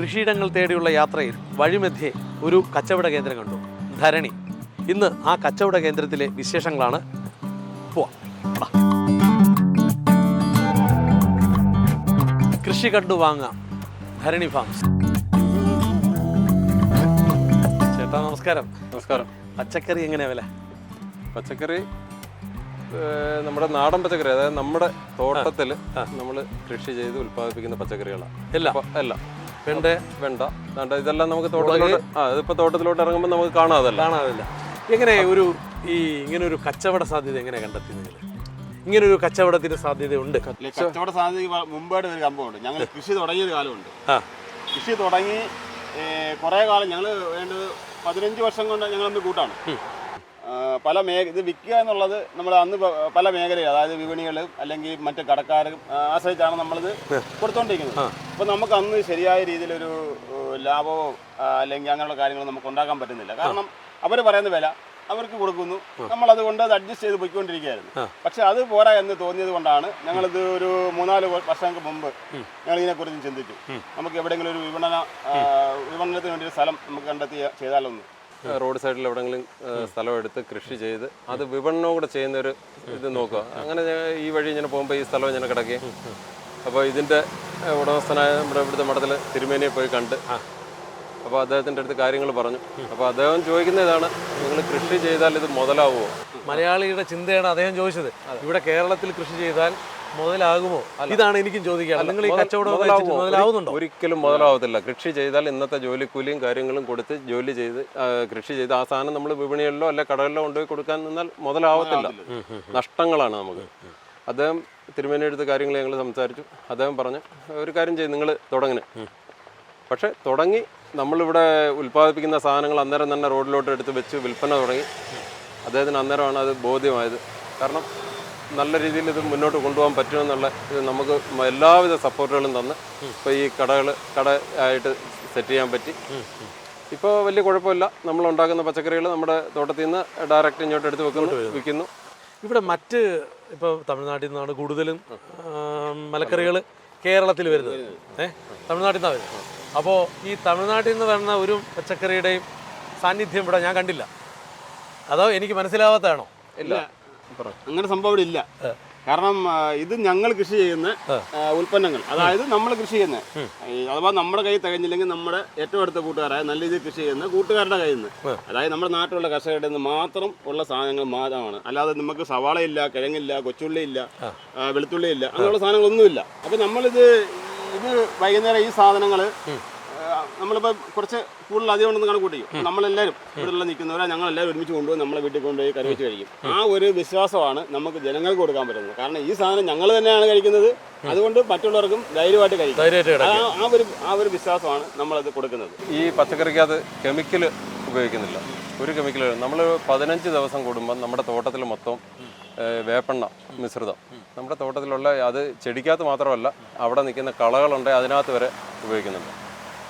കൃഷിയിടങ്ങൾ തേടിയുള്ള യാത്രയിൽ വഴിമധ്യേ ഒരു കച്ചവട കേന്ദ്രം കണ്ടു. ധരണി. ഇന്ന് ആ കച്ചവട കേന്ദ്രത്തിലെ വിശേഷങ്ങളാണ് പോവാം. കൃഷി കണ്ടു വാങ്ങാം. ധരണി ഫാംസ്. ചേട്ടാ നമസ്കാരം. നമസ്കാരം. പച്ചക്കറി എങ്ങനെയാ വില? പച്ചക്കറി നമ്മുടെ നാടൻ പച്ചക്കറി അതായത് നമ്മുടെ തോട്ടത്തിൽ നമ്മൾ കൃഷി ചെയ്ത് ഉൽപ്പാദിപ്പിക്കുന്ന പച്ചക്കറികളാണ്. എല്ലാം എല്ലാം വെണ്ട വെണ്ട. ദാണ്ട ഇതെല്ലാം നമുക്ക് തോട്ടത്തിലോട്ട് ആ ഇതിപ്പോ തോട്ടത്തിലോട്ട് ഇറങ്ങുമ്പോൾ നമുക്ക് കാണാതല്ല. കാണാതല്ല. എങ്ങനെ ഒരു ഈ ഇങ്ങനെ ഒരു കച്ചവട സാധ്യത എങ്ങനെ കണ്ടെത്തി നിങ്ങൾ? ഇങ്ങനെ ഒരു കച്ചവടത്തിന് സാധ്യതയുണ്ട്. ഉണ്ട് കച്ചവട സാധ്യത മുമ്പായിട്ട് ഒരു സംഭവമുണ്ട് ഞങ്ങൾ കൃഷി തുടങ്ങിയ ഒരു കാലമുണ്ട്. കൃഷി തുടങ്ങി കുറേ കാലം ഞങ്ങൾ വേണ്ടത് പതിനഞ്ച് വർഷം കൊണ്ട് ഞങ്ങൾ തമ്മിൽ കൂട്ടാണ് പല മേഖ ഇത് വിൽക്കുക എന്നുള്ളത് നമ്മൾ അന്ന് പല മേഖലയിൽ അതായത് വിപണികൾ അല്ലെങ്കിൽ മറ്റ് കടക്കാരും ആ, ആശ്രയിച്ചാണ് നമ്മളിത് കൊടുത്തോണ്ടിരിക്കുന്നത്. അപ്പോൾ നമുക്ക് അന്ന് ശരിയായ രീതിയിലൊരു ലാഭമോ അല്ലെങ്കിൽ അങ്ങനെയുള്ള കാര്യങ്ങൾ നമുക്ക് ഉണ്ടാക്കാൻ പറ്റുന്നില്ല. കാരണം അവർ പറയുന്ന വില അവർക്ക് കൊടുക്കുന്നു. നമ്മൾ അതുകൊണ്ട് അത് അഡ്ജസ്റ്റ് ചെയ്ത് പോയിക്കൊണ്ടിരിക്കുകയായിരുന്നു. പക്ഷെ അത് പോരാ എന്ന് തോന്നിയത് കൊണ്ടാണ് ഞങ്ങളിത് ഒരു മൂന്നാൽ വർഷങ്ങൾക്ക് മുമ്പ് ഞങ്ങൾ ഇതിനെക്കുറിച്ച് ചിന്തിച്ചു. നമുക്ക് എവിടെയെങ്കിലും ഒരു വിപണന വിപണനത്തിന് വേണ്ടി ഒരു സ്ഥലം നമുക്ക് കണ്ടെത്തി ചെയ്താലൊന്ന്. റോഡ് സൈഡിൽ എവിടെങ്കിലും സ്ഥലം എടുത്ത് കൃഷി ചെയ്ത് അത് വിപണനം കൂടെ ചെയ്യുന്ന ഒരു ഇത് നോക്കുക. അങ്ങനെ ഈ വഴി ഇങ്ങനെ പോകുമ്പോൾ ഈ സ്ഥലം ഇങ്ങനെ കിടക്കുകയും. അപ്പോൾ ഇതിന്റെ ഉടമസ്ഥനായ നമ്മുടെ ഇവിടുത്തെ മഠത്തിൽ തിരുമേനിയെ പോയി കണ്ട് അപ്പോൾ അദ്ദേഹത്തിന്റെ അടുത്ത് കാര്യങ്ങൾ പറഞ്ഞു. അപ്പോൾ അദ്ദേഹം ചോദിക്കുന്ന ഇതാണ് നിങ്ങൾ കൃഷി ചെയ്താൽ ഇത് മുതലാവുമോ? മലയാളിയുടെ ചിന്തയാണ് അദ്ദേഹം ചോദിച്ചത്. ഇവിടെ കേരളത്തിൽ കൃഷി ചെയ്താൽ മുതലാകുമോ? ഇതാണ് എനിക്കും ചോദിക്കാറ് നിങ്ങൾ ഈ മുതൽ- കച്ചവടം മുതലാവുന്നുണ്ടോ? ഒരിക്കലും മുതലാവത്തില്ല. കൃഷി ചെയ്താൽ ഇന്നത്തെ ജോലിക്കൂലിയും കാര്യങ്ങളും കൊടുത്ത് ജോലി ചെയ്ത് കൃഷി ചെയ്ത് ആ സാധനം നമ്മൾ വിപണികളിലോ അല്ലെ കടകളിലോ കൊണ്ടുപോയി കൊടുക്കാൻ നിന്നാൽ മുതലാവത്തില്ല. നഷ്ടങ്ങളാണ് നമുക്ക്. അദ്ദേഹം തിരുമേനിയെടുത്ത കാര്യങ്ങൾ ഞങ്ങൾ സംസാരിച്ചു. അദ്ദേഹം പറഞ്ഞു ഒരു കാര്യം ചെയ്ത് നിങ്ങൾ തുടങ്ങിന് പക്ഷെ തുടങ്ങി നമ്മളിവിടെ ഉൽപ്പാദിപ്പിക്കുന്ന സാധനങ്ങൾ അന്നേരം തന്നെ റോഡിലോട്ട് എടുത്ത് വെച്ച് വിൽപ്പന തുടങ്ങി. അദ്ദേഹത്തിന് അന്നേരമാണ് അത് ബോധ്യമായത്. കാരണം നല്ല രീതിയിൽ ഇത് മുന്നോട്ട് കൊണ്ടുപോകാൻ പറ്റുമെന്നുള്ള ഇത് നമുക്ക് എല്ലാവിധ സപ്പോർട്ടുകളും തന്ന് ഇപ്പോൾ ഈ കടകൾ കട ആയിട്ട് സെറ്റ് ചെയ്യാൻ പറ്റി. ഇപ്പോൾ വലിയ കുഴപ്പമില്ല. നമ്മൾ ഉണ്ടാക്കുന്ന പച്ചക്കറികൾ നമ്മുടെ തോട്ടത്തിൽ നിന്ന് ഡയറക്റ്റ് ഇങ്ങോട്ട് എടുത്ത് വെക്കുന്നു വിൽക്കുന്നു. ഇവിടെ മറ്റ് ഇപ്പോൾ തമിഴ്നാട്ടിൽ നിന്നാണ് കൂടുതലും മലക്കറികൾ കേരളത്തിൽ വരുന്നത്. ഏഹ് തമിഴ്നാട്ടിൽ നിന്നാണ് വരുന്നത്. അപ്പോൾ ഈ തമിഴ്നാട്ടിൽ നിന്ന് വരുന്ന ഒരു പച്ചക്കറിയുടെയും സാന്നിധ്യം ഇവിടെ ഞാൻ കണ്ടില്ല. അതോ എനിക്ക് മനസ്സിലാവാത്തതാണോ? ഇല്ല. അങ്ങനെ സംഭവം ഇവിടെ ഇല്ല. കാരണം ഇത് ഞങ്ങൾ കൃഷി ചെയ്യുന്ന ഉൽപ്പന്നങ്ങൾ. അതായത് നമ്മൾ കൃഷി ചെയ്യുന്ന അഥവാ നമ്മുടെ കൈ തികഞ്ഞില്ലെങ്കിൽ നമ്മുടെ ഏറ്റവും അടുത്ത കൂട്ടുകാരായ നല്ല രീതിയിൽ കൃഷി ചെയ്യുന്ന കൂട്ടുകാരുടെ കയ്യിൽ നിന്ന്. അതായത് നമ്മുടെ നാട്ടിലുള്ള കർഷകരുടെ നിന്ന് മാത്രം ഉള്ള സാധനങ്ങൾ മാത്രമാണ്. അല്ലാതെ നമുക്ക് സവാളയില്ല കിഴങ്ങില്ല കൊച്ചുള്ളിയില്ല വെളുത്തുള്ളിയില്ല വെളുത്തുള്ളി ഇല്ല അങ്ങനെയുള്ള സാധനങ്ങളൊന്നുമില്ല. അപ്പൊ നമ്മളിത് ഇത് വൈകുന്നേരം ഈ സാധനങ്ങൾ നമ്മളിപ്പോൾ കുറച്ച് കൂടുതൽ അധികം ഉണ്ടെന്ന് കണക്ക് കൂട്ടിക്കും നമ്മളെല്ലാവരും ഇവിടെയുള്ള നിൽക്കുന്നവരെ ഞങ്ങളെല്ലാവരും ഒരുമിച്ച് കൊണ്ടുപോയി നമ്മളെ വീട്ടിൽ കൊണ്ടുപോയി കറി വെച്ച് കഴിക്കും. ആ ഒരു വിശ്വാസമാണ് നമുക്ക് ജനങ്ങൾക്ക് കൊടുക്കാൻ പറ്റുന്നത്. കാരണം ഈ സാധനം ഞങ്ങൾ തന്നെയാണ് കഴിക്കുന്നത്. അതുകൊണ്ട് മറ്റുള്ളവർക്കും ധൈര്യമായിട്ട് കഴിക്കും. ആ ഒരു ആ ഒരു വിശ്വാസമാണ് നമ്മളത് കൊടുക്കുന്നത്. ഈ പച്ചക്കറിക്ക് അത് കെമിക്കൽ ഉപയോഗിക്കുന്നില്ല. ഒരു കെമിക്കൽ നമ്മൾ പതിനഞ്ച് ദിവസം കൂടുമ്പോൾ നമ്മുടെ തോട്ടത്തിൽ മൊത്തം വേപ്പെണ്ണ മിശ്രിതം. നമ്മുടെ തോട്ടത്തിലുള്ള അത് ചെടിക്കകത്ത് മാത്രമല്ല അവിടെ നിൽക്കുന്ന കളകളുണ്ട് അതിനകത്ത് വരെ ഉപയോഗിക്കുന്നുണ്ട്.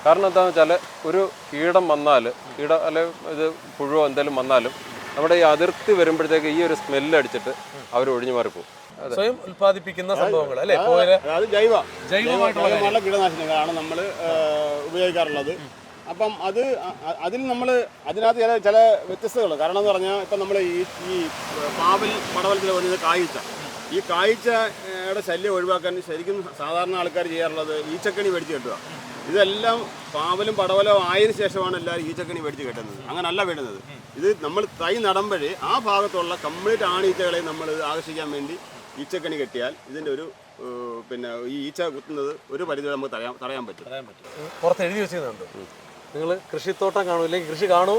കാരണം എന്താണെന്ന് വെച്ചാൽ ഒരു കീടം വന്നാൽ കീട അല്ലെ ഇത് പുഴുവോ എന്തെങ്കിലും വന്നാലും നമ്മുടെ ഈ അതിർത്തി വരുമ്പോഴത്തേക്ക് ഈ ഒരു സ്മെല്ല് അടിച്ചിട്ട് അവർ ഒഴിഞ്ഞു മാറിപ്പോകും സ്വയം ഉൽപ്പാദിപ്പിക്കുന്ന സംഭവങ്ങൾ അല്ലേ? അത് ജൈവ. ജൈവമായിട്ടുള്ള കീടനാശിനികളാണ് നമ്മൾ ഉപയോഗിക്കാറുള്ളത്. അപ്പം അത് അതിൽ നമ്മൾ അതിനകത്ത് ചില ചില വ്യത്യസ്തതകൾ കാരണം എന്ന് പറഞ്ഞാൽ ഇപ്പം നമ്മൾ ഈ ഈ പാവൽ പടവലത്തിൽ വരുന്നത് കായ്ച്ച ഈ കായ്ച്ചയുടെ ശല്യം ഒഴിവാക്കാൻ ശരിക്കും സാധാരണ ആൾക്കാർ ചെയ്യാറുള്ളത് ഈച്ചക്കണി മേടിച്ച് കെട്ടുക. ഇതെല്ലാം പാവലും പടവലോ ആയതിനു ശേഷമാണ് എല്ലാവരും ഈച്ചക്കണി മേടിച്ച് കെട്ടുന്നത്. അങ്ങനല്ല വേണ്ടുന്നത്. ഇത് നമ്മൾ തൈ നടുമ്പോഴേ ആ ഭാഗത്തുള്ള കംപ്ലീറ്റ് ആണീച്ചകളെ നമ്മൾ ആകർഷിക്കാൻ വേണ്ടി ഈച്ചക്കണി കെട്ടിയാൽ ഇതിന്റെ ഒരു പിന്നെ ഈ ഈച്ച കുത്തുന്നത് ഒരു പരിധി നമുക്ക് തടയാൻ തടയാൻ പറ്റും. പുറത്ത് എഴുതി വെച്ചിരുന്നുണ്ട് നിങ്ങൾ കൃഷിത്തോട്ടം കാണൂ ഇല്ലെങ്കിൽ കൃഷി കാണൂ.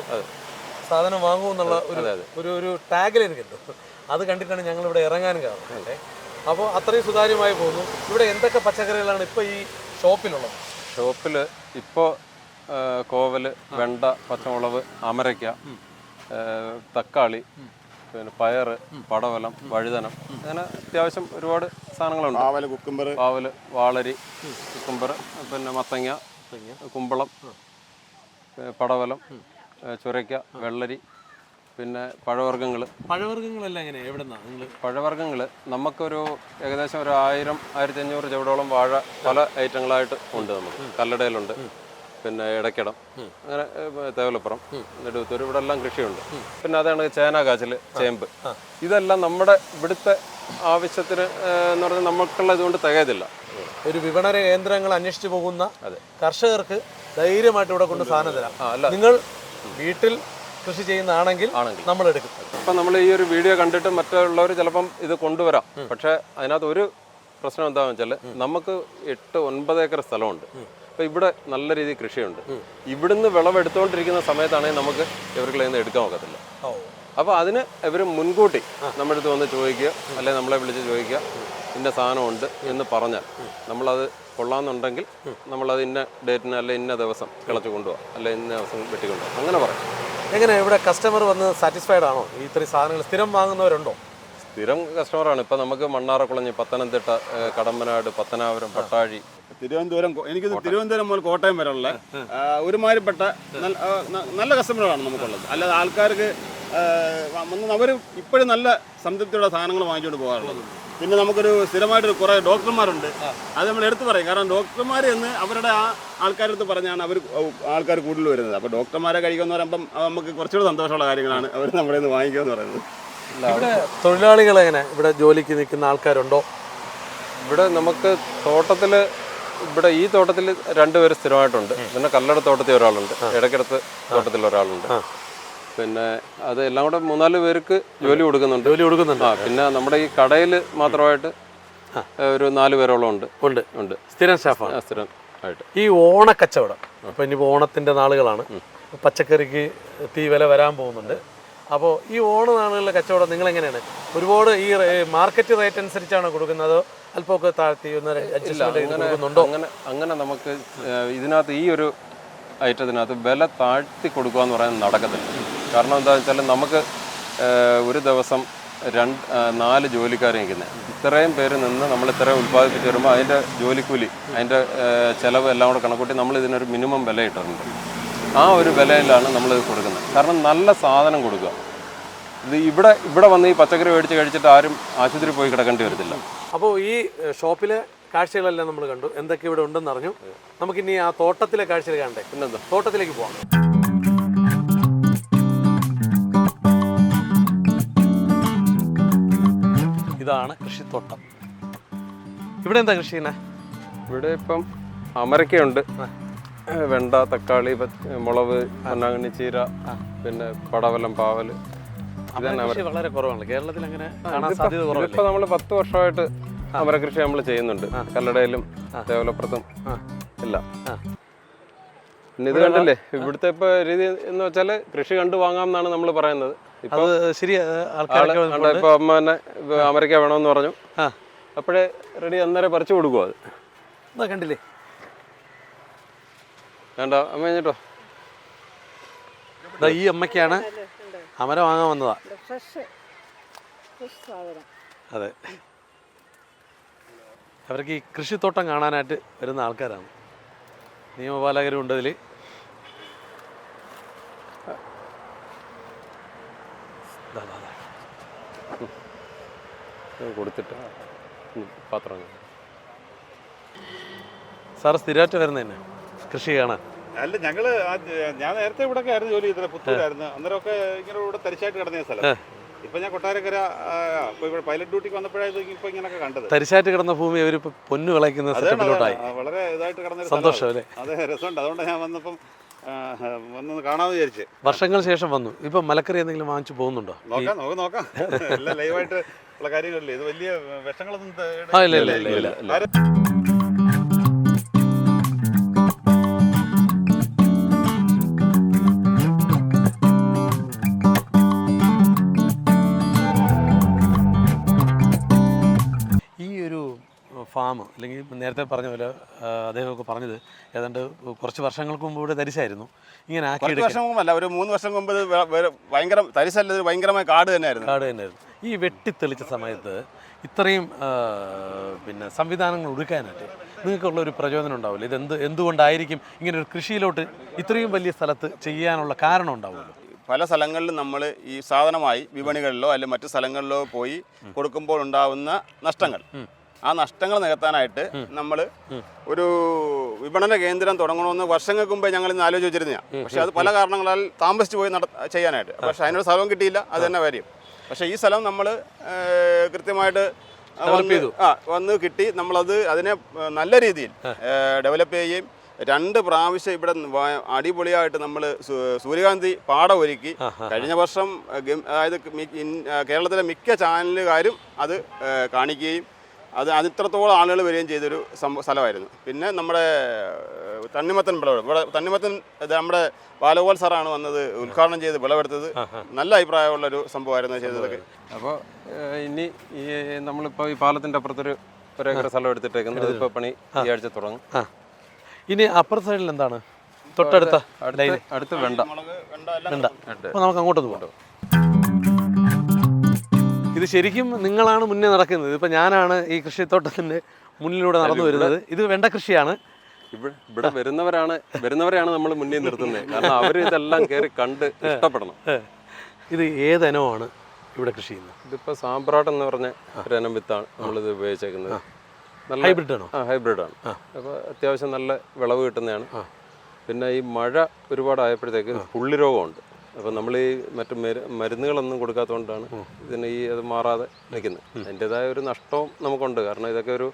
സാധനം വാങ്ങൂ എന്നുള്ള ഒരു ഒരു ഒരു ടാഗിൽ എനിക്കുണ്ട്. അത് കണ്ടിട്ടാണ് ഞങ്ങൾ ഇവിടെ ഇറങ്ങാൻ കാരണം അപ്പോൾ അത്രയും സുതാര്യമായി പോകുന്നു. ഇവിടെ എന്തൊക്കെ പച്ചക്കറികളാണ് ഇപ്പോൾ ഈ ഷോപ്പിലുള്ളത്? ഷോപ്പിൽ ഇപ്പോൾ കോവൽ വെണ്ട പച്ചമുളക് അമരയ്ക്ക തക്കാളി പിന്നെ പയർ പടവലം വഴുതനം അങ്ങനെ അത്യാവശ്യം ഒരുപാട് സാധനങ്ങളുണ്ട്. പാവൽ കുക്കുംബർ. പാവൽ വാളരി കുക്കുംബർ പിന്നെ മത്തങ്ങ കുമ്പളം പടവലം ചുരയ്ക്ക വെള്ളരി പിന്നെ പഴവർഗങ്ങൾ പഴവർഗങ്ങളെല്ലാം എങ്ങനെയാണ് എവിടെ നിന്നാണ് നിങ്ങൾ പഴവർഗങ്ങൾ നമുക്കൊരു ഏകദേശം ഒരു ആയിരം ആയിരത്തി അഞ്ഞൂറ് ചുവടോളം വാഴ പല ഐറ്റങ്ങളായിട്ട് ഉണ്ട് നമുക്ക്. കല്ലടയിലുണ്ട് പിന്നെ ഇടയ്ക്കിടം അങ്ങനെ തേവലപ്പുറം നെടുവത്തൂർ ഇവിടെ എല്ലാം കൃഷിയുണ്ട്. പിന്നെ അതാണ് ചേന കാച്ചിൽ ചേമ്പ്. ഇതെല്ലാം നമ്മുടെ ഇവിടുത്തെ ആവശ്യത്തിന് എന്ന് പറഞ്ഞാൽ നമുക്കുള്ള ഇതുകൊണ്ട് തികയതില്ല ഒരു വിപണന കേന്ദ്രങ്ങൾ അന്വേഷിച്ചു പോകുന്ന കർഷകർക്ക് ധൈര്യമായിട്ട് ഇവിടെ കൊണ്ട് സാധനം തരാം. നിങ്ങൾ വീട്ടിൽ കൃഷി ചെയ്യുന്നതാണെങ്കിൽ നമ്മൾ എടുക്കും അപ്പം നമ്മൾ ഈ ഒരു വീഡിയോ കണ്ടിട്ട് മറ്റുള്ളവർ ചിലപ്പം ഇത് കൊണ്ടുവരാം. പക്ഷേ അതിനകത്ത് ഒരു പ്രശ്നം എന്താണെന്ന് വെച്ചാൽ നമുക്ക് എട്ട് ഒൻപത് ഏക്കർ സ്ഥലമുണ്ട്. അപ്പോൾ ഇവിടെ നല്ല രീതിയിൽ കൃഷിയുണ്ട്. ഇവിടുന്ന് വിളവെടുത്തുകൊണ്ടിരിക്കുന്ന സമയത്താണെങ്കിൽ നമുക്ക് ഇവർക്ക് നിന്ന് എടുക്കാൻ ഒക്കത്തില്ല. അപ്പോൾ അതിന് ഇവർ മുൻകൂട്ടി നമ്മുടെ അടുത്ത് വന്ന് ചോദിക്കുക അല്ലെങ്കിൽ നമ്മളെ വിളിച്ച് ചോദിക്കുക ഇന്ന സാധനമുണ്ട് എന്ന് പറഞ്ഞാൽ നമ്മളത് കൊള്ളാമെന്നുണ്ടെങ്കിൽ നമ്മളത് ഇന്ന ഡേറ്റിന് അല്ലെ ഇന്ന ദിവസം കിളച്ച് കൊണ്ടുപോകാം അല്ലെ ഇന്ന ദിവസം വെട്ടിക്കൊണ്ടുപോകാം അങ്ങനെ പറയാം. എങ്ങനെ ഇവിടെ കസ്റ്റമർ വന്ന് സാറ്റിസ്ഫൈഡ് ആണോ? ഈ ഇത്രയും സാധനങ്ങൾ സ്ഥിരം വാങ്ങുന്നവരുണ്ടോ? സ്ഥിരം കസ്റ്റമറാണ് ഇപ്പം നമുക്ക് മണ്ണാറക്കുളഞ്ഞ് പത്തനംതിട്ട കടമ്പനാട് പത്തനാപുരം പട്ടാഴി. തിരുവനന്തപുരം എനിക്ക് തിരുവനന്തപുരം മുതൽ കോട്ടയം വരെയുള്ള ഒരുമാതിരിപ്പെട്ട നല്ല കസ്റ്റമറാണ് നല്ല കസ്റ്റമറുകളാണ് നമുക്കുള്ളത്. അല്ലാതെ ആൾക്കാർക്ക് അവർ ഇപ്പോഴും നല്ല സംതൃപ്തിയുള്ള സാധനങ്ങൾ വാങ്ങിച്ചുകൊണ്ട് പോകാറുള്ളത്. പിന്നെ നമുക്കൊരു സ്ഥിരമായിട്ടൊരു കുറേ ഡോക്ടർമാരുണ്ട്. അത് നമ്മൾ എടുത്തു പറയും. കാരണം ഡോക്ടർമാർ എന്ന് അവരുടെ ആ ആൾക്കാരെടുത്ത് പറഞ്ഞാണ് അവർ ആൾക്കാർ കൂടുതൽ വരുന്നത്. അപ്പോൾ ഡോക്ടർമാരെ കഴിക്കുമെന്ന് പറയുമ്പം നമുക്ക് കുറച്ചുകൂടെ സന്തോഷമുള്ള കാര്യങ്ങളാണ് അവർ നമ്മുടെ നിന്ന് വാങ്ങിക്കുക എന്ന് പറയുന്നത് ഇവിടെ തൊഴിലാളികൾ എങ്ങനെ? ഇവിടെ ജോലിക്ക് നിൽക്കുന്ന ആൾക്കാരുണ്ടോ? ഇവിടെ നമുക്ക് തോട്ടത്തിൽ ഇവിടെ ഈ തോട്ടത്തിൽ രണ്ടുപേര് സ്ഥിരമായിട്ടുണ്ട്. പിന്നെ കല്ലട തോട്ടത്തിൽ ഒരാളുണ്ട്. ഇടയ്ക്കിടത്ത് തോട്ടത്തിൽ ഒരാളുണ്ട്. പിന്നെ അത് എല്ലാം കൂടെ മൂന്നാൽ പേർക്ക് ജോലി കൊടുക്കുന്നുണ്ട്. ജോലി കൊടുക്കുന്നുണ്ട്. ആ പിന്നെ നമ്മുടെ ഈ കടയിൽ മാത്രമായിട്ട് ഒരു നാല് പേരോളം ഉണ്ട്. ഉണ്ട്. ഉണ്ട്. സ്ഥിരം സ്റ്റാഫാണ്. സ്ഥിരം ആയിട്ട്. ഈ ഓണക്കച്ചവടം. ഇപ്പം ഇനിയിപ്പോൾ ഓണത്തിന്റെ നാളുകളാണ്. പച്ചക്കറിക്ക് തീ വില വരാൻ പോകുന്നുണ്ട്. അപ്പോൾ ഈ ഓണ നാളുകളിലെ കച്ചവടം നിങ്ങൾ എങ്ങനെയാണ്? ഒരുപാട് ഈ മാർക്കറ്റ് റേറ്റ് അനുസരിച്ചാണ് കൊടുക്കുന്നത്? അല്പമൊക്കെ താഴ്ത്തി കൊടുക്കുന്നുണ്ടോ? അങ്ങനെ അങ്ങനെ നമുക്ക് ഇതിനകത്ത് ഈ ഒരു ഐറ്റത്തിനകത്ത് വില താഴ്ത്തി കൊടുക്കുക എന്ന് പറയാൻ നടക്കത്തില്ല. കാരണം എന്താ വെച്ചാൽ നമുക്ക് ഒരു ദിവസം രണ്ട് നാല് ജോലിക്കാരെ നിൽക്കുന്നത് ഇത്രയും പേര് നിന്ന് നമ്മൾ ഇത്രയും ഉൽപ്പാദിപ്പിച്ച് വരുമ്പോൾ അതിന്റെ ജോലിക്കൂലി അതിന്റെ ചിലവ് എല്ലാം കൂടെ കണക്കൂട്ടി നമ്മൾ ഇതിനൊരു മിനിമം വില ഇട്ടിട്ടുണ്ട്. ആ ഒരു വിലയിലാണ് നമ്മളിത് കൊടുക്കുന്നത്. കാരണം നല്ല സാധനം കൊടുക്കുക. ഇത് ഇവിടെ ഇവിടെ വന്ന് ഈ പച്ചക്കറി മേടിച്ച് കഴിച്ചിട്ട് ആരും ആശുപത്രി പോയി കിടക്കേണ്ടി വരത്തില്ല. അപ്പോൾ ഈ ഷോപ്പിലെ കാഴ്ചകളെല്ലാം നമ്മൾ കണ്ടു. എന്തൊക്കെ ഇവിടെ ഉണ്ടെന്ന് അറിഞ്ഞു നമുക്കിനി ആ തോട്ടത്തിലെ കാഴ്ചകൾ കാണണ്ടേ? പിന്നെന്താ? തോട്ടത്തിലേക്ക് പോവാം. ഇതാണ് കൃഷിത്തോട്ടം. ഇവിടെ എന്താ കൃഷി ചെയ്യുന്നത് ഇവിടെ ഇപ്പം അമരക്കയുണ്ട്. വെണ്ട തക്കാളി മുളവ് മുളക് പൊന്നാങ്കണ്ണി ചീര പിന്നെ പടവലം പാവൽ. കൃഷി വളരെ കുറവാണ് കേരളത്തിൽ അങ്ങനെ ഇതിപ്പോ നമ്മൾ പത്ത് വർഷമായിട്ട് അമരകൃഷി നമ്മൾ ചെയ്യുന്നുണ്ട്. കല്ലടയിലും ദേവലപ്പുറത്തും ഇല്ല. പിന്നെ ഇത് കണ്ടല്ലേ? ഇവിടുത്തെ ഇപ്പൊ രീതി എന്ന് വെച്ചാൽ കൃഷി കണ്ടു വാങ്ങാം എന്നാണ് നമ്മൾ പറയുന്നത്. ഇപ്പൊ അത് ശരി. ഇപ്പൊ അമ്മ തന്നെ ഇപ്പൊ വേണമെന്ന് പറഞ്ഞു. അപ്പോഴേ റെഡി അന്നേരം പറിച്ചു കൊടുക്കുവോ അത്? കണ്ടില്ലേ? വേണ്ട അമ്മ കഴിഞ്ഞിട്ടോ ഈ അമ്മയ്ക്കാണ് അമര വാങ്ങാൻ വന്നതാ. ഫ്രഷ് ഫ്രഷ് സാധനം. അതെ. അവർക്ക് ഈ കൃഷിത്തോട്ടം കാണാനായിട്ട് വരുന്ന ആൾക്കാരാണ്. നിയമപാലകരും ഉണ്ട് ഇതിൽ ഇത് കൊടുത്തിട്ട് പാത്രം സാർ സ്ഥിരമായിട്ട് വരുന്നതന്നെ? കൃഷി കാണാൻ അല്ല ഞങ്ങൾ ഞാൻ നേരത്തെ ഇവിടെ ആയിരുന്നു ജോലി ചെയ്തത് പുത്തൂരായിരുന്നു. അന്നേരമൊക്കെ ഇങ്ങനെ ഇവിടെ തരിശായിട്ട് കിടന്ന സ്ഥലം. ഇപ്പൊ ഞാൻ കൊട്ടാരക്കര ഇവിടെ പൈലറ്റ് ഡ്യൂട്ടിക്ക് വന്നപ്പോഴാണ് ഇപ്പൊ ഇങ്ങനെയൊക്കെ കണ്ടത്. തരിശായിട്ട് കിടന്ന ഭൂമി അവർ പൊന്നു വിളയ്ക്കുന്ന വളരെ ഇതായിട്ട് കിടന്ന സന്തോഷം അല്ലേ? അതെ രസമുണ്ട്. അതുകൊണ്ട് ഞാൻ വന്നപ്പം വന്നൊന്ന് കാണാമെന്ന് വിചാരിച്ച്. വർഷങ്ങൾ ശേഷം വന്നു. ഇപ്പൊ മലക്കറി എന്തെങ്കിലും വാങ്ങിച്ചു പോകുന്നുണ്ടോ? നോക്കാം നോക്കാം നോക്കാം. എല്ലാം ലൈവായിട്ട് കാര്യങ്ങളല്ലേ ഇത് വലിയ വിഷങ്ങളൊന്നും ഇല്ല ഇല്ല ഇല്ല ഫാം അല്ലെങ്കിൽ നേരത്തെ പറഞ്ഞ പോലെ അദ്ദേഹമൊക്കെ പറഞ്ഞത് ഏതാണ്ട് കുറച്ച് വർഷങ്ങൾക്ക് മുമ്പ് ഇവിടെ തരിശായിരുന്നു ഇങ്ങനെ ആക്കിയെടുക്കാൻ വർഷം മുമ്പല്ല ഒരു മൂന്ന് വർഷം മുമ്പ് ഭയങ്കര തരിശല്ല ഭയങ്കരമായ കാട് തന്നെയായിരുന്നു. കാട് തന്നെയായിരുന്നു. ഈ വെട്ടിത്തെളിച്ച സമയത്ത് ഇത്രയും പിന്നെ സംവിധാനങ്ങൾ ഒരുക്കാനായിട്ട് നിങ്ങൾക്കുള്ള ഒരു പ്രചോദനം ഉണ്ടാവില്ല? ഇത് എന്ത് എന്തുകൊണ്ടായിരിക്കും ഇങ്ങനെ ഒരു കൃഷിയിലോട്ട് ഇത്രയും വലിയ സ്ഥലത്ത് ചെയ്യാനുള്ള കാരണം ഉണ്ടാവുമല്ലോ? പല സ്ഥലങ്ങളിലും നമ്മൾ ഈ സാധനമായി വിപണികളിലോ അല്ലെങ്കിൽ മറ്റു സ്ഥലങ്ങളിലോ പോയി കൊടുക്കുമ്പോൾ ഉണ്ടാവുന്ന നഷ്ടങ്ങൾ. ആ നഷ്ടങ്ങൾ നികത്താനായിട്ട് നമ്മൾ ഒരു വിപണന കേന്ദ്രം തുടങ്ങണമെന്ന് വർഷങ്ങൾക്ക് മുമ്പേ ഞങ്ങൾ ഇന്ന് ആലോചിച്ചിരുന്ന പക്ഷെ പക്ഷേ അത് പല കാരണങ്ങളാൽ താമസിച്ചു പോയി നട ചെയ്യാനായിട്ട്. പക്ഷെ അതിനൊരു സ്ഥലവും കിട്ടിയില്ല. അത് തന്നെ കാര്യം. പക്ഷേ ഈ സ്ഥലം നമ്മൾ കൃത്യമായിട്ട് ആ വന്ന് കിട്ടി. നമ്മളത് അതിനെ നല്ല രീതിയിൽ ഡെവലപ്പ് ചെയ്യുകയും രണ്ട് പ്രാവശ്യം ഇവിടെ അടിപൊളിയായിട്ട് നമ്മൾ സൂര്യകാന്തി പാടം ഒരുക്കി. കഴിഞ്ഞ വർഷം അതായത് കേരളത്തിലെ മിക്ക ചാനലുകാരും അത് കാണിക്കുകയും അത് അതിത്രത്തോളം ആളുകൾ വരികയും ചെയ്തൊരു സംഭവ സ്ഥലമായിരുന്നു. പിന്നെ നമ്മുടെ തണ്ണിമത്തൻ വിളവെടുപ്പ് ഇവിടെ തണ്ണിമത്തൻ നമ്മുടെ ബാലഗോപാൽ സാറാണ് വന്നത് ഉദ്ഘാടനം ചെയ്ത് വിളവെടുത്തത്. നല്ല അഭിപ്രായമുള്ള ഒരു സംഭവമായിരുന്നു ചെയ്തതൊക്കെ. അപ്പോൾ ഇനി ഈ നമ്മളിപ്പോൾ ഈ പാലത്തിന്റെ അപ്പുറത്തൊരു ഒരു ഏക്കർ സ്ഥലം എടുത്തിട്ടേക്കുന്നത് ഇപ്പോൾ പണി ഈ ആഴ്ച തുടങ്ങും. ഇനി അപ്പുറ സൈഡിൽ എന്താണ്? തൊട്ടടുത്ത അടുത്ത് വെണ്ട. വേണ്ട അപ്പോൾ നമുക്ക് അങ്ങോട്ട് പോകാം ഇത് ശരിക്കും നിങ്ങളാണ് മുന്നേ നടക്കുന്നത്. ഇപ്പം ഞാനാണ് ഈ കൃഷിത്തോട്ടത്തിന്റെ മുന്നിലൂടെ നടന്നു വരുന്നത്. ഇത് വെണ്ട കൃഷിയാണ്. ഇവിടെ ഇവിടെ വരുന്നവരാണ് വരുന്നവരെയാണ് നമ്മൾ മുന്നിൽ നിർത്തുന്നത് കാരണം അവർ ഇതെല്ലാം കയറി കണ്ട് ഇഷ്ടപ്പെടണം. ഇത് ഏതനമാണ് ഇവിടെ കൃഷി ചെയ്യുന്നത്? ഇതിപ്പോൾ സാമ്പ്രാട്ട് എന്ന് പറഞ്ഞ ഒരു ഇനം വിത്താണ് നമ്മളിത് ഉപയോഗിച്ചേക്കുന്നത്. നല്ല ഹൈബ്രിഡ് ആണോ? ആ ഹൈബ്രിഡാണ് അപ്പോൾ അത്യാവശ്യം നല്ല വിളവ് കിട്ടുന്നതാണ്. പിന്നെ ഈ മഴ ഒരുപാടായപ്പോഴത്തേക്ക് പുള്ളി രോഗമുണ്ട് അപ്പോൾ നമ്മൾ ഈ മറ്റു മരു മരുന്നുകളൊന്നും കൊടുക്കാത്തതുകൊണ്ടാണ് ഇതിന് ഈ അത് മാറാതെ നിൽക്കുന്നത്. അതിന്റെതായ ഒരു നഷ്ടവും നമുക്കുണ്ട്. കാരണം ഇതൊക്കെ ഒരു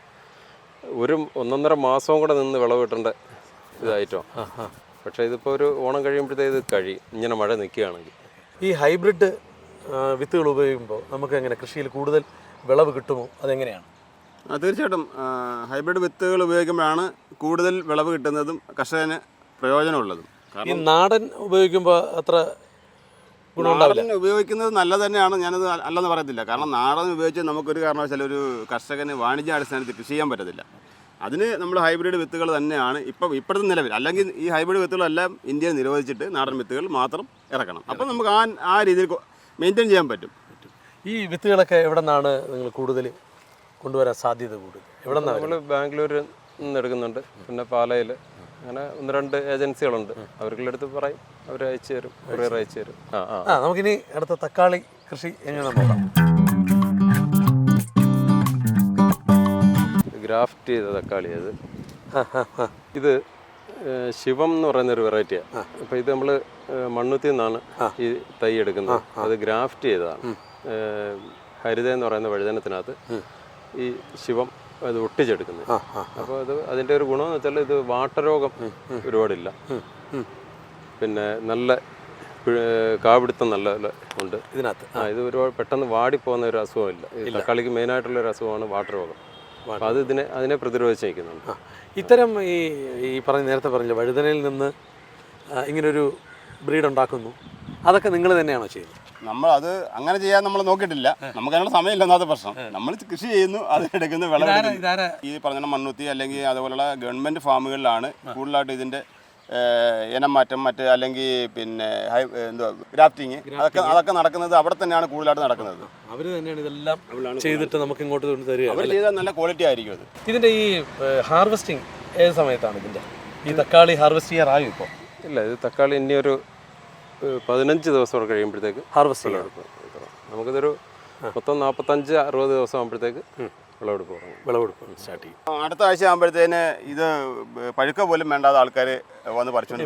ഒരു ഒന്നൊന്നര മാസവും കൂടെ നിന്ന് വിളവ് കിട്ടേണ്ട ഇതായിട്ടോ പക്ഷേ ഇതിപ്പോൾ ഒരു ഓണം കഴിയുമ്പോഴത്തേക്ക് ഇത് കഴിയും. ഇങ്ങനെ മഴ നിൽക്കുകയാണെങ്കിൽ. ഈ ഹൈബ്രിഡ് വിത്തുകൾ ഉപയോഗിക്കുമ്പോൾ നമുക്ക് എങ്ങനെ കൃഷിയിൽ കൂടുതൽ വിളവ് കിട്ടുമോ? അതെങ്ങനെയാണ്? ആ, തീർച്ചയായിട്ടും ഹൈബ്രിഡ് വിത്തുകൾ ഉപയോഗിക്കുമ്പോഴാണ് കൂടുതൽ വിളവ് കിട്ടുന്നതും കർഷകന് പ്രയോജനമുള്ളതും. ഈ നാടൻ ഉപയോഗിക്കുമ്പോൾ അത്ര നാടൻ ഉപയോഗിക്കുന്നത് നല്ല തന്നെയാണ്. ഞാനത് അല്ലെന്ന് പറയത്തില്ല. കാരണം നാടൻ ഉപയോഗിച്ച് നമുക്കൊരു കാരണവശാലും ഒരു കർഷകന് വാണിജ്യ അടിസ്ഥാനത്തിൽ കൃഷി ചെയ്യാൻ പറ്റത്തില്ല. അതിന് നമ്മൾ ഹൈബ്രിഡ് വിത്തുകൾ തന്നെയാണ് ഇപ്പം ഇപ്പോഴത്തെ നിലവിൽ. അല്ലെങ്കിൽ ഈ ഹൈബ്രിഡ് വിത്തുകളെല്ലാം ഇന്ത്യയിൽ നിരോധിച്ചിട്ട് നാടൻ വിത്തുകൾ മാത്രം ഇറക്കണം. അപ്പം നമുക്ക് ആ ആ രീതിയിൽ മെയിന്റെയിൻ ചെയ്യാൻ പറ്റും. ഈ വിത്തുകളൊക്കെ എവിടെ നിന്നാണ് നിങ്ങൾ കൂടുതൽ കൊണ്ടുവരാൻ സാധ്യത കൂടുതൽ? എവിടെ നിന്നാണ് നമ്മൾ ബാംഗ്ലൂരിൽ നിന്ന് എടുക്കുന്നുണ്ട്. പിന്നെ പാലയിൽ അങ്ങനെ ഒന്ന് രണ്ട് ഏജൻസികളുണ്ട്. അവർക്കുള്ള അടുത്ത് പറയും അവർ അയച്ചു തരും കൊറിയർ അയച്ചു തരും. ആ ആ. ആ നമുക്കിനി അടുത്ത തക്കാളി കൃഷി എങ്ങനെ നോക്കാം. ഗ്രാഫ്റ്റ് ചെയ്ത തക്കാളി അത്. ഇത് ഏഹ്, ശിവം എന്ന് പറയുന്ന ഒരു വെറൈറ്റിയാണ് അപ്പൊ ഇത് നമ്മൾ മണ്ണുത്തിൽ നിന്നാണ് ഈ തൈ എടുക്കുന്നത്. അത് ഗ്രാഫ്റ്റ് ചെയ്തതാണ്. ഏഹ്, ഹരിത എന്ന് പറയുന്ന വഴുതനത്തിനകത്ത് ഈ ശിവം അത് ഒട്ടിച്ചെടുക്കുന്നത്. അപ്പോൾ അത് അതിന്റെ ഒരു ഗുണമെന്ന് വെച്ചാൽ ഇത് വാട്ടരോഗം ഒരുപാടില്ല. പിന്നെ നല്ല കാപിടുത്തം നല്ല ഉണ്ട്. ഇതിനകത്ത് ആ. ഇത് ഒരുപാട് പെട്ടെന്ന് വാടിപ്പോകുന്ന ഒരു അസുഖമില്ല. ഈ തക്കാളിക്ക് മെയിനായിട്ടുള്ള ഒരു അസുഖമാണ് വാട്ടർ രോഗം അത് ഇതിനെ അതിനെ പ്രതിരോധിച്ച് നിൽക്കുന്നുണ്ട് ഇത്തരം ഈ ഈ പറഞ്ഞ നേരത്തെ പറഞ്ഞ വഴുതനയിൽ നിന്ന് ഇങ്ങനൊരു ബ്രീഡ് ഉണ്ടാക്കുന്നു അതൊക്കെ നിങ്ങൾ തന്നെയാണോ ചെയ്യുന്നത്? നമ്മൾ അത് അങ്ങനെ ചെയ്യാൻ നമ്മൾ നോക്കിയിട്ടില്ല. നമുക്ക് അതിനുള്ള സമയമില്ല എന്നാത്ത പ്രശ്നം. നമ്മൾ കൃഷി ചെയ്യുന്നു അത് എടുക്കുന്ന വിളവ് ഈ പറഞ്ഞ മണ്ണുത്തി അല്ലെങ്കിൽ അതുപോലുള്ള ഗവൺമെന്റ് ഫാമുകളിലാണ് കൂടുതലായിട്ട് ഇതിന്റെ ഇനം മാറ്റം മറ്റ് അല്ലെങ്കിൽ പിന്നെ എന്തുവാ ഗ്രാഫ്റ്റിങ്. അതൊക്കെ അതൊക്കെ നടക്കുന്നത് അവിടെ തന്നെയാണ് കൂടുതലായിട്ട് നടക്കുന്നത്. അവർ തന്നെയാണ് ഇതെല്ലാം ചെയ്തിട്ട് നമുക്ക് ഇങ്ങോട്ട് കൊണ്ട് തരിക അവർ ചെയ്താൽ നല്ല ക്വാളിറ്റി ആയിരിക്കും അത്. ഇതിന്റെ ഈ ഹാർവെസ്റ്റിംഗ് ഏത് സമയത്താണ് ഇതിന്റെ? ഈ തക്കാളി ഹാർവെസ്റ്റ് ചെയ്യാറായോ ഇപ്പോൾ ഇല്ല ഇത് തക്കാളി ഇനി ഒരു പതിനഞ്ച് ദിവസം അവിടെ കഴിയുമ്പോഴത്തേക്ക് ഹാർവെസ്റ്റ്. നമുക്കിതൊരു മൊത്തം നാൽപ്പത്തഞ്ച് അറുപത് ദിവസം ആകുമ്പോഴത്തേക്ക് വിളവെടുപ്പ് തുടങ്ങും. വിളവെടുപ്പ് സ്റ്റാർട്ട് ചെയ്യും. അടുത്ത ആഴ്ച ആകുമ്പോഴത്തേന് ഇത് പഴുക്ക പോലും വേണ്ടാതെ ആൾക്കാർ വന്ന് പറിച്ചോണ്ട്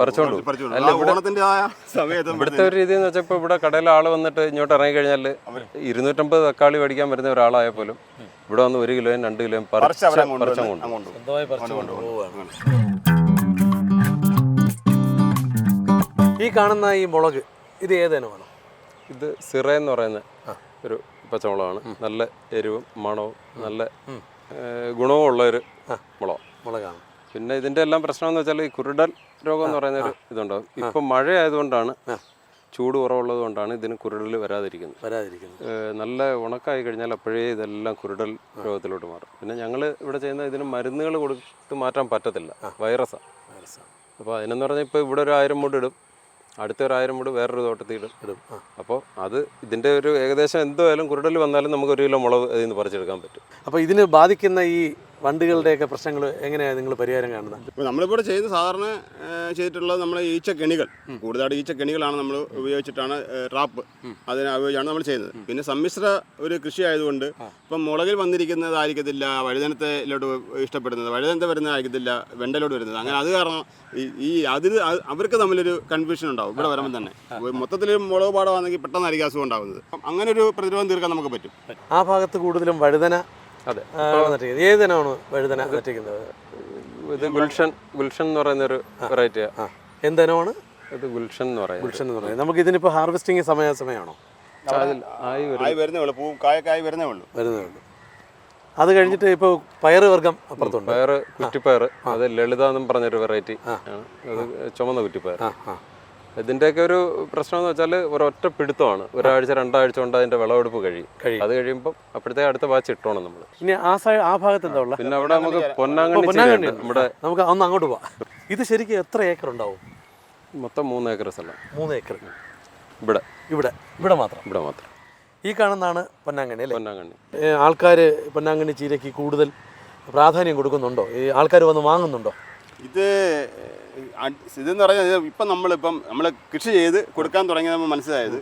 ഇവിടുത്തെ ഒരു രീതി എന്ന് വെച്ചാൽ ഇപ്പോൾ ഇവിടെ കടയിൽ ആൾ വന്നിട്ട് ഇങ്ങോട്ട് ഇറങ്ങി കഴിഞ്ഞാൽ ഇരുന്നൂറ്റമ്പത് തക്കാളി മേടിക്കാൻ വരുന്ന ഒരാളായ പോലും ഇവിടെ വന്ന് ഒരു കിലോയും രണ്ട് കിലോയും പറിച്ചു പറിച്ച് ഈ കാണുന്ന ഈ മുളക് ഇത് ഏതേനമാണ് ഇത് സിറ എന്ന് പറയുന്ന ഒരു പച്ചമുളകാണ്. നല്ല എരിവും മണവും നല്ല ഗുണവും ഉള്ള ഒരു മുളക്. മുളകാണ്. പിന്നെ ഇതിന്റെ എല്ലാം പ്രശ്നം എന്ന് വെച്ചാൽ ഈ കുരുടൽ രോഗം എന്ന് പറയുന്ന ഒരു ഇതുണ്ടാവും. ഇപ്പൊ മഴ ആയതുകൊണ്ടാണ് ചൂട് കുറവുള്ളത് കൊണ്ടാണ് ഇതിന് കുരുടൽ വരാതിരിക്കുന്നത്. വരാതിരിക്കുന്നത്. നല്ല ഉണക്കായി കഴിഞ്ഞാൽ അപ്പോഴേ ഇതെല്ലാം കുരുടൽ രോഗത്തിലോട്ട് മാറും. പിന്നെ ഞങ്ങൾ ഇവിടെ ചെയ്യുന്ന ഇതിന് മരുന്നുകൾ കൊടുത്ത് മാറ്റാൻ പറ്റത്തില്ല. വൈറസാണ് അപ്പോൾ അതിനെന്ന് പറഞ്ഞാൽ ഇപ്പോൾ ഇവിടെ ഒരു ആയിരം മൂട് ഇടും അടുത്ത ഒരായിരം മൂട് വേറൊരു തോട്ടത്തിൽ ഇടും. ഇടും. അപ്പോൾ അത് ഇതിന്റെ ഒരു ഏകദേശം എന്തായാലും കുരുടൽ വന്നാലും നമുക്ക് ഒരു കിലോ മുളക് ഇതിൽ നിന്ന് പറിച്ചെടുക്കാൻ പറ്റും. അപ്പോൾ ഇതിന് ബാധിക്കുന്ന ഈ വണ്ടുകളുടെയൊക്കെ പ്രശ്നങ്ങൾ എങ്ങനെയാണ് നിങ്ങൾ പരിഹാരം കാണുന്നത്? ഇപ്പോൾ നമ്മളിപ്പോൾ ചെയ്യുന്ന ചെയ്ത് സാധാരണ ചെയ്തിട്ടുള്ളത് നമ്മൾ ഈച്ച ഈച്ചക്കെണികൾ കൂടുതലായിട്ട് ഈച്ചക്കെണികളാണ് നമ്മൾ ഉപയോഗിച്ചിട്ടാണ് ട്രാപ്പ് അതിനെ ഉപയോഗിച്ചാണ് നമ്മൾ ചെയ്യുന്നത്. പിന്നെ സമ്മിശ്ര ഒരു കൃഷി ആയതുകൊണ്ട് ഇപ്പം മുളകിൽ വന്നിരിക്കുന്നതായിരിക്കത്തില്ല വഴുതനത്തിലോട്ട് ഇഷ്ടപ്പെടുന്നത് വഴുതനത്തെ വരുന്നതായിരിക്കത്തില്ല വെണ്ടലോട്ട് വരുന്നത്. അങ്ങനെ അത് കാരണം ഈ ഈ അതിൽ അത് അവർക്ക് തമ്മിലൊരു കൺഫ്യൂഷൻ ഉണ്ടാവും. ഇവിടെ വരുമ്പോൾ തന്നെ. മൊത്തത്തിൽ മുളക് പാടമാണെങ്കിൽ പെട്ടെന്നായിരിക്കും അസുഖം ഉണ്ടാകുന്നത്. അപ്പം അങ്ങനെ ഒരു പ്രതിരോധം തീർക്കാൻ നമുക്ക് പറ്റും. ആ ഭാഗത്ത് കൂടുതലും വഴുതന അതെ. വഴുതന നട്ടിരിക്കുന്നത് ഇത് ഗുൽഷൻ ഗുൽഷൻ എന്ന് പറയുന്ന ഒരു വെറൈറ്റി ആ. ഇത് ഗുൽഷൻ എന്ന് പറയുന്നത്. ഗുൽഷൻ എന്ന് പറയുന്നത്. നമുക്ക് ഇതിനിപ്പോൾ ഹാർവെസ്റ്റിംഗ് സമയ സമയമാണോ? ആയി വരും. ആയി വരുന്നേ ഉള്ളൂ. വരുന്നേ ഉള്ളൂ. വരുന്നേ ഉള്ളൂ. അത് കഴിഞ്ഞിട്ട് ഇപ്പോൾ പയറ് വർഗം അപ്പുറത്തുണ്ട്. പയറ് കുറ്റിപ്പയർ അത് ലളിത എന്നും പറഞ്ഞൊരു വെറൈറ്റി ആണ്. അത് ചുമന്ന കുറ്റിപ്പയർ ആ ആ. ഇതിന്റെയൊക്കെ ഒരു പ്രശ്നം എന്ന് വെച്ചാൽ ഒരൊറ്റ പിടുത്തമാണ്. ഒരാഴ്ച രണ്ടാഴ്ച കൊണ്ട് അതിന്റെ വിളവെടുപ്പ് കഴിയും. കഴിയും. അത് കഴിയുമ്പോൾ അപ്പോഴത്തെ അടുത്ത ബാച്ച് ഇട്ടോണം നമ്മൾ ഇനി ആ സൈഡ് ആ ഭാഗത്ത് എന്താ ഉള്ളത് പിന്നെ അവിടെ നമുക്ക് പൊന്നാങ്കണ്ണി പൊന്നാങ്കണ്ണി. നമ്മുടെ നമുക്ക് ഒന്ന് അങ്ങോട്ട് പോവാം. ഇത് ശരിക്കും എത്ര ഏക്കർ ഉണ്ടാവും? മൊത്തം മൂന്ന് ഏക്കർ സ്ഥലം. മൂന്ന് ഏക്കർ. ഇവിടെ. ഇവിടെ. ഇവിടെ മാത്രം. ഇവിടെ മാത്രം. ഈ കാണുന്നതാണ് പൊന്നാങ്കണ്ണി അല്ലേ? പൊന്നാങ്കണ്ണി. ആൾക്കാർ പൊന്നാങ്കണ്ണി ചീരയ്ക്ക് കൂടുതൽ പ്രാധാന്യം കൊടുക്കുന്നുണ്ടോ? ഈ ആൾക്കാർ വന്ന് വാങ്ങുന്നുണ്ടോ? ഇത് ഇതെന്ന് പറഞ്ഞാൽ ഇപ്പം നമ്മളിപ്പം നമ്മൾ കൃഷി ചെയ്ത് കൊടുക്കാൻ തുടങ്ങിയത് നമ്മൾ മനസ്സിലായത്.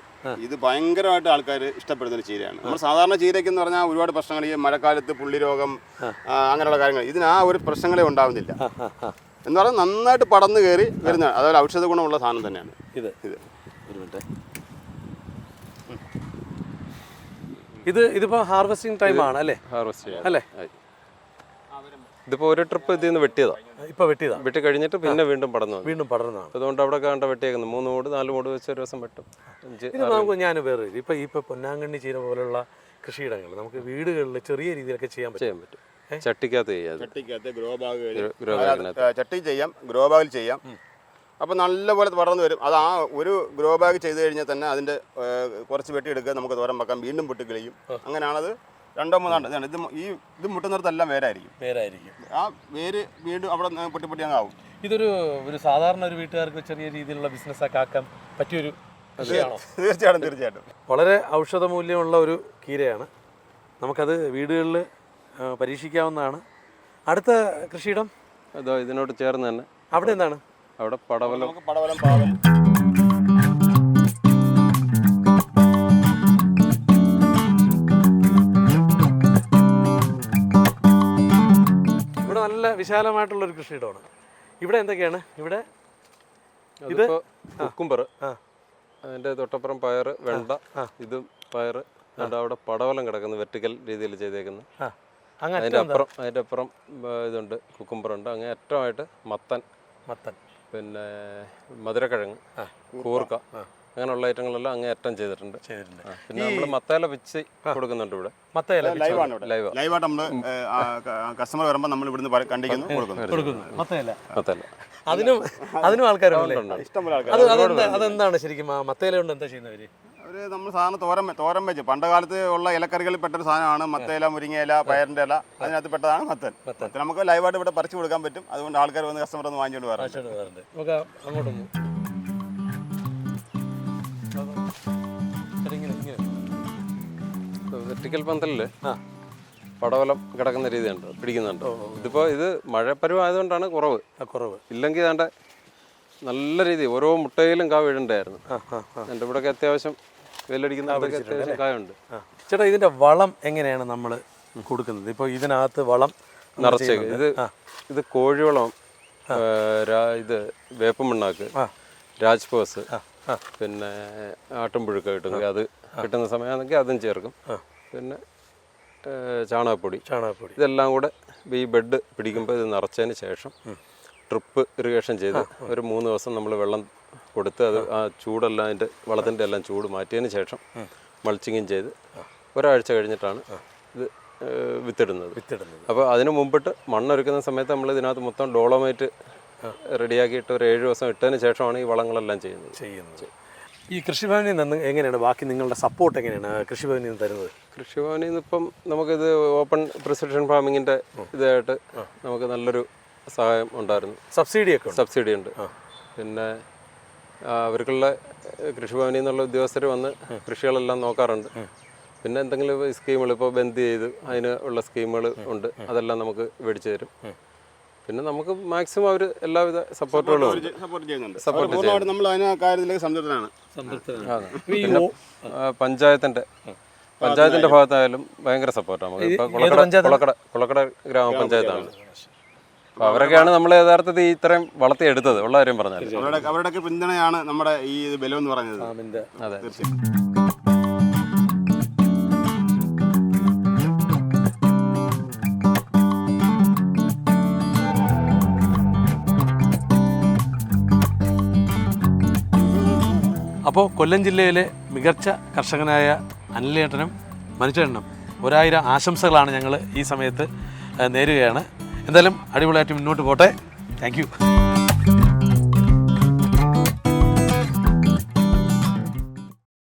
ഇത് ഭയങ്കരമായിട്ട് ആൾക്കാർ ഇഷ്ടപ്പെടുന്ന ഒരു ചീരയാണ്. നമ്മൾ സാധാരണ ചീരയ്ക്ക് എന്ന് പറഞ്ഞാൽ ഒരുപാട് പ്രശ്നങ്ങൾ ഈ മഴക്കാലത്ത് പുള്ളി രോഗം അങ്ങനെയുള്ള കാര്യങ്ങൾ. ഇതിന് ആ ഒരു പ്രശ്നങ്ങളെ ഉണ്ടാവുന്നില്ല. എന്ന് പറഞ്ഞാൽ നന്നായിട്ട് പടന്ന് കയറി വരുന്ന അതൊരു ഔഷധ ഗുണമുള്ള സാധനം തന്നെയാണ്. ഇത്. ഇത്. ഒരു മിനിറ്റ്. ഇത് ഇതിപ്പോ ഹാർവെസ്റ്റിംഗ് ടൈം ആണ് അല്ലേ? ഹാർവെസ്റ്റ് ചെയ്യാം. അല്ലേ? ഇതിപ്പോ ഒരു ട്രിപ്പ് ഇതിൽ നിന്ന് വെട്ടിയതാ. ഇപ്പോൾ വെട്ടിയതാണ് വെട്ടി കഴിഞ്ഞിട്ട് പിന്നെ വീണ്ടും പടന്നു വീണ്ടും പടർന്നതാണ്. അതുകൊണ്ട് അവിടെ കണ്ട വെട്ടിയേക്കുന്നത് മൂന്ന് മൂട് നാല് മൂട് വെച്ച് ഒരു ദിവസം വെട്ടും. ഇത് നമുക്ക് ഞാൻ വേറെ ഇപ്പം ഇപ്പോൾ പൊന്നാങ്കണ്ണി ചീര പോലുള്ള കൃഷിയിടങ്ങൾ നമുക്ക് വീടുകളിൽ ചെറിയ രീതിയിലൊക്കെ ചെയ്യാൻ പറ്റും. ചെയ്യാൻ പറ്റും. ചട്ടിക്കകത്ത് ചെയ്യാം. ചട്ടിക്കകത്ത് ഗ്രോ ബാഗ് ചട്ടി ചെയ്യാം ഗ്രോ ബാഗിൽ ചെയ്യാം. അപ്പോൾ നല്ലപോലെ പടർന്നു വരും. അത് ആ ഒരു ഗ്രോ ബാഗ് ചെയ്ത് കഴിഞ്ഞാൽ തന്നെ അതിന്റെ കുറച്ച് വെട്ടിയെടുക്കുക നമുക്ക് തോരം വെക്കാം. വീണ്ടും പൊട്ടിക്കളിയും. അങ്ങനെയാണത് രണ്ടോ മൂന്നാണ്ട് ഇതാണ്. ഇത് ഈ ഇത് മുട്ടുന്നിടത്തെല്ലാം വേരായിരിക്കും. പേരായിരിക്കും ആ വേര് വീണ്ടും അവിടെ നിന്ന് പൊട്ടി പൊട്ടി അങ്ങ് ആവും. ഇതൊരു ഒരു സാധാരണ ഒരു വീട്ടുകാർക്ക് ചെറിയ രീതിയിലുള്ള ബിസിനസ് ബിസിനസ്സൊക്കെ ആക്കാൻ പറ്റിയൊരു കൃഷിയാണോ തീർച്ചയായിട്ടും തീർച്ചയായിട്ടും. വളരെ ഔഷധ മൂല്യമുള്ള ഒരു കീരയാണ്. നമുക്കത് വീടുകളിൽ പരീക്ഷിക്കാവുന്നതാണ്. അടുത്ത കൃഷിയിടം? അതോ ഇതിനോട് ചേർന്ന് തന്നെ. അവിടെ എന്താണ്? അവിടെ പടവലം. നമുക്ക് പടവലം പാവൽ. ഇവിടെ നല്ല വിശാലമായിട്ടുള്ള ഒരു കൃഷിയിടമാണ്. ഇവിടെ എന്തൊക്കെയാണ്? ഇവിടെ ഇത് കുക്കുംബർ. അതിന്റെ തൊട്ടപ്പുറം പയർ വെണ്ട ഇത് പയർ അവിടെ പടവലം കിടക്കുന്നു വെർട്ടിക്കൽ രീതിയിൽ ചെയ്തേക്കുന്നു അതിന്റെ അപ്പുറം അതിന്റെ അപ്പുറം ഇതുണ്ട് കുക്കുംബർ ഉണ്ട് അങ്ങനെ ആയിട്ട് മത്തൻ. മത്തൻ. പിന്നെ മധുരക്കിഴങ്ങ് കൂർക്ക. അങ്ങനെയുള്ള ഐറ്റങ്ങളെല്ലാം അങ്ങേ അറ്റം ചെയ്തിട്ടുണ്ട്. ചെയ്തിട്ടുണ്ട്. പിന്നെ നമ്മൾ മത്തേല വെച്ച് കൊടുക്കുന്നുണ്ട് ഇവിടെ. മത്തയില ലൈവാണ് ഇവിടെ ലൈവ്. ലൈവായിട്ട് നമ്മൾ കസ്റ്റമർ വരുമ്പോൾ നമ്മൾ ഇവിടുന്ന് കൊടുക്കുന്നു. മത്തേല അതിനും അതിനും ആൾക്കാരുണ്ട്. ഇഷ്ടംപോലെ അതെന്താണ് ശരിക്കും ആ മത്തയില കൊണ്ട് എന്താ ചെയ്യുന്നവര് ഒരു നമ്മൾ സാധനം തോരൻ വെ- തോരൻ വെച്ച്. പണ്ട് കാലത്ത് ഉള്ള ഇലക്കറികളിൽ പെട്ടൊരു സാധനമാണ് മത്തയില മുരിങ്ങയില പയറിന്റെ ഇല. അതിനകത്ത് പെട്ടതാണ് മത്തൻ. മത്തൻ. നമുക്ക് ലൈവായിട്ട് ഇവിടെ പറിച്ചു കൊടുക്കാൻ പറ്റും. അതുകൊണ്ട് ആൾക്കാർ വന്ന് കസ്റ്റമർ ഒന്ന് വാങ്ങിച്ചുകൊണ്ട് വരാം അങ്ങോട്ടൊന്ന് വെർട്ടിക്കൽ പന്തലിൽ പടവലം കിടക്കുന്ന രീതിയുണ്ട് പിടിക്കുന്നുണ്ട്. ഇതിപ്പോ ഇത് മഴപ്പരുവായതുകൊണ്ടാണ് കുറവ്. കുറവ്. ഇല്ലെങ്കിൽ ഏതാണ്ട് നല്ല രീതി ഓരോ മുട്ടയിലും കാ വീഴണ്ടായിരുന്നു. എന്റെ ഇവിടെയൊക്കെ അത്യാവശ്യം വെയിലടിക്കുന്ന അത്യാവശ്യം കായുണ്ട്. ചേട്ടാ ഇതിന്റെ വളം എങ്ങനെയാണ് നമ്മൾ കൊടുക്കുന്നത്? ഇപ്പോൾ ഇതിനകത്ത് വളം നിറച്ചേക്ക് ഇത് ഇത് കോഴിവളം ഇത് വേപ്പമണ്ണാക്ക്. രാജ്പോസ്. പിന്നെ ആട്ടുംപുഴുക്ക കിട്ടും അത് കിട്ടുന്ന സമയമാണെങ്കിൽ അതും ചേർക്കും. പിന്നെ ചാണകപ്പൊടി. ചാണകപ്പൊടി. ഇതെല്ലാം കൂടെ ഈ ബെഡ് പിടിക്കുമ്പോൾ ഇത് നിറച്ചതിന് ശേഷം ട്രിപ്പ് ഇറിഗേഷൻ ചെയ്ത് ഒരു മൂന്ന് ദിവസം നമ്മൾ വെള്ളം കൊടുത്ത് അത് ആ. ചൂടെല്ലാം അതിന്റെ വളത്തിന്റെ എല്ലാം ചൂട് മാറ്റിയതിന് ശേഷം മൾച്ചിങ്ങും ചെയ്ത് ഒരാഴ്ച കഴിഞ്ഞിട്ടാണ് ഇത് വിത്തിടുന്നത്. വിത്തിടുന്നത്. അപ്പോൾ അതിന് മുമ്പിട്ട് മണ്ണൊരുക്കുന്ന സമയത്ത് നമ്മൾ ഇതിനകത്ത് മൊത്തം ഡോളോമൈറ്റ് റെഡിയാക്കിയിട്ട് ഒരു ഏഴ് ദിവസം ഇട്ടതിന് ശേഷമാണ് ഈ വളങ്ങളെല്ലാം ചെയ്യുന്നത്. ചെയ്യുന്നത്. ഈ കൃഷിഭവനിൽ നിന്ന് എങ്ങനെയാണ്? ബാക്കി നിങ്ങളുടെ സപ്പോർട്ട് എങ്ങനെയാണ്? കൃഷിഭവനിൽ നിന്ന് തരുന്നത്? കൃഷിഭവനിൽ നിന്ന് ഇപ്പം നമുക്കിത് ഓപ്പൺ പ്രിസപ്ഷൻ ഫാമിങ്ങിന്റെ ഇതായിട്ട് നമുക്ക് നല്ലൊരു സഹായം ഉണ്ടായിരുന്നു. സബ്സിഡി ഒക്കെ സബ്സിഡി ഉണ്ട്. പിന്നെ അവർക്കുള്ള കൃഷിഭവനിൽ നിന്നുള്ള ഉദ്യോഗസ്ഥർ വന്ന് കൃഷികളെല്ലാം നോക്കാറുണ്ട്. പിന്നെ എന്തെങ്കിലും സ്കീമുകൾ ഇപ്പോൾ ബന്ദ് ചെയ്ത് അതിന് ഉള്ള സ്കീമുകൾ ഉണ്ട്. അതെല്ലാം നമുക്ക് മേടിച്ചു തരും. പിന്നെ നമുക്ക് മാക്സിമം അവർ എല്ലാവിധ സപ്പോർട്ടുകളും സപ്പോർട്ട് ചെയ്യുന്നുണ്ട്. സപ്പോർട്ട് നമ്മൾ അതിന് ആ കാര്യത്തിലേക്ക് സംതൃപ്തനാണ് സംതൃപ്തനാണ് പിന്നെ പഞ്ചായത്തിന്റെ പഞ്ചായത്തിന്റെ ഭാഗത്തായാലും ഭയങ്കര സപ്പോർട്ടാണ് നമുക്ക് ഇപ്പൊ ഏത് കുളക്കട കുളക്കട കുളക്കട ഗ്രാമപഞ്ചായത്താണ്. അപ്പൊ അവരൊക്കെയാണ് നമ്മൾ യഥാർത്ഥത്തിൽ ഇത്രയും വളർത്തിയെടുത്തത്. ഉള്ള കാര്യം പറഞ്ഞാൽ അവരുടെ പിന്തുണയാണ് നമ്മുടെ ഈ ബലം എന്ന് പറഞ്ഞത്. അതെ. അതെ അപ്പോൾ കൊല്ലം ജില്ലയിലെ മികച്ച കർഷകനായ അനിലേട്ടനും മനുഷ്യനും ഒരായിരം ആശംസകളാണ് ഞങ്ങൾ ഈ സമയത്ത് നേരുകയാണ്. എന്തായാലും അടിപൊളിയായിട്ട് മുന്നോട്ട് പോട്ടെ. താങ്ക്